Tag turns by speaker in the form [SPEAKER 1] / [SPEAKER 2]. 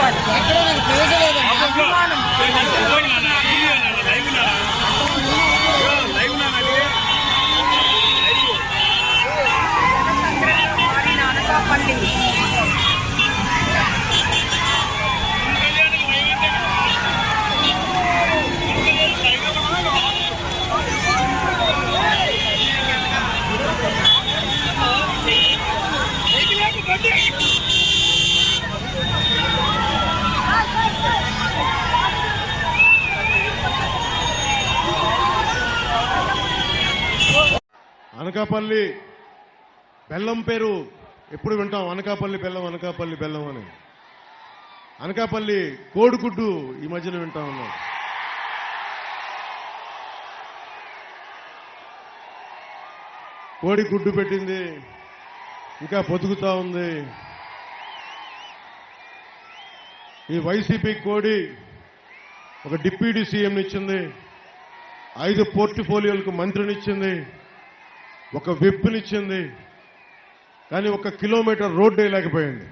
[SPEAKER 1] ಮಾಡ್ತಾರೆ అనకాపల్లి బెల్లం పేరు ఎప్పుడు వింటాం? అనకాపల్లి బెల్లం అనకాపల్లి బెల్లం అని. అనకాపల్లి కోడిగుడ్డు ఈ మధ్యలో వింటా ఉన్నాం. కోడి గుడ్డు పెట్టింది. ఇంకా బతుకుతా ఉంది. ఈ వైసీపీ కోడి ఒక డిప్యూటీ సీఎంనిచ్చింది ఐదు పోర్ట్ఫోలియోలకు మంత్రినిచ్చింది ఒక విప్పునిచ్చింది కానీ ఒక కిలోమీటర్ రోడ్డు వేయలేకపోయింది.